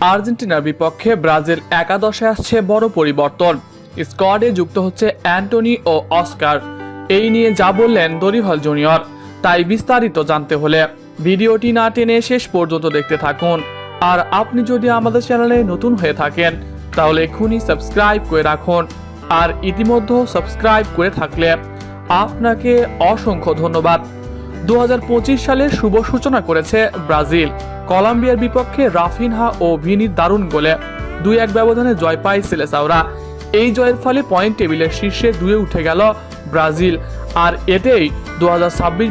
আর্জেন্টিনার বিপক্ষে ব্রাজিল একাদশে আসছে বড় পরিবর্তন। স্কোয়াডে যুক্ত হচ্ছে অ্যান্টনি ও অস্কার। এই নিয়ে যা বললেন দরিভাল জুনিয়র, তাই বিস্তারিত জানতে হলে ভিডিওটি না টেনে শেষ পর্যন্ত দেখতে থাকুন। আর আপনি যদি আমাদের চ্যানেলে নতুন হয়ে থাকেন, তাহলে এখনই সাবস্ক্রাইব করে রাখুন। আর ইতিমধ্যে সাবস্ক্রাইব করে থাকলে আপনাকে অসংখ্য ধন্যবাদ। দু সালের শুভ সূচনা করেছে ব্রাজিল। কলম্বিয়ার বিপক্ষে রাফিনহা ও ভিনির দারুণ গোলে দুই এক ব্যবধানে জয় পায় সিলেসাওরা। এই জয়ের ফলে পয়েন্ট টেবিলের শীর্ষে দুয়ে উঠে গেল ব্রাজিল। আর এতেই দু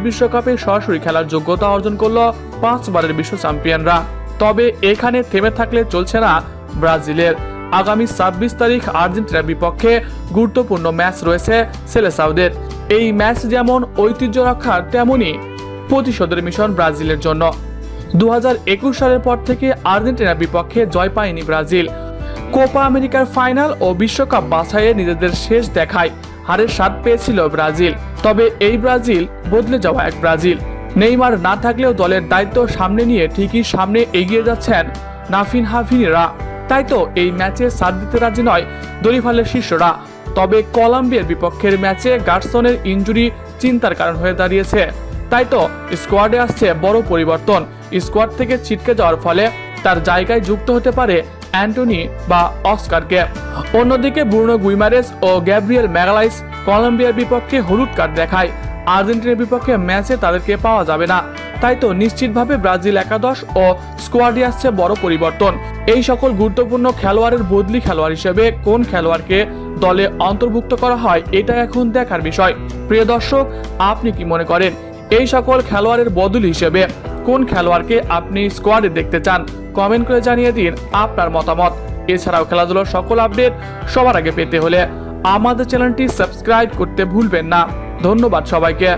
বিশ্বকাপে সরাসরি খেলার যোগ্যতা অর্জন করল পাঁচবারের বিশ্ব চ্যাম্পিয়নরা। তবে এখানে থেমে থাকলে চলছে না ব্রাজিলের। আগামী ছাব্বিশ তারিখ আর্জেন্টিনার বিপক্ষে গুরুত্বপূর্ণ ম্যাচ রয়েছে সেলেসাউদের এই ম্যাচ যেমন ঐতিহ্য রক্ষার তেমনই প্রতিশোধের মিশন ব্রাজিলের জন্য। দু হাজার একুশ সালের পর থেকে আর্জেন্টিনার বিপক্ষে জয় পায়নি ব্রাজিল। কোপা আমেরিকার ফাইনাল ও বিশ্বকাপ বাছাইয়ে নিজেদের শেষ দেখায়। হারের স্বাদ পেয়েছিল ব্রাজিল। তবে এই ব্রাজিল বদলে যাওয়া এক ব্রাজিল। নেইমার না থাকলেও দলের দায়িত্ব সামনে নিয়ে ঠিকই সামনে এগিয়ে যাচ্ছেন নাফিন হাফিনেরা। তাই তো এই ম্যাচে সাথ দিতে রাজি নয় দরিফালের শিষ্যরা। তবে কলম্বিয়ার বিপক্ষের ম্যাচে গার্সনের ইনজুরি চিন্তার কারণ হয়ে দাঁড়িয়েছে। তাই তো স্কোয়াডে আসছে বড় পরিবর্তন। স্কোয়াড থেকে ছিটকে যাওয়ার ফলে তার জায়গায় যুক্ত হতে পারে অ্যান্টনি বা অস্কারকে। অন্যদিকে ব্রুনো গুইমারেস ও গ্যাব্রিয়েল ম্যাগালাইস কলম্বিয়ার বিপক্ষে হলুদ কার্ড দেখায়। আর্জেন্টিনার বিপক্ষে ম্যাচে তাদেরকে পাওয়া যাবে না। তাই তো নিশ্চিতভাবে ব্রাজিল একাদশ ও স্কোয়াডে আসছে বড় পরিবর্তন। এই সকল গুরুত্বপূর্ণ খেলোয়াড়ের বদলি খেলোয়াড় হিসেবে কোন খেলোয়াড়কে দলে অন্তর্ভুক্ত করা হয়, এটা এখন দেখার বিষয়। প্রিয় দর্শক, আপনি কি মনে করেন এই সকল খেলোয়াড়ের বদল হিসেবে কোন খেলোয়াড়কে আপনি স্কোয়াডে দেখতে চান? কমেন্ট করে জানিয়ে দিন আপনার মতামত। এছাড়াও খেলাধুলার সকল আপডেট সবার আগে পেতে হলে আমাদের চ্যানেলটি সাবস্ক্রাইব করতে ভুলবেন না। ধন্যবাদ সবাইকে।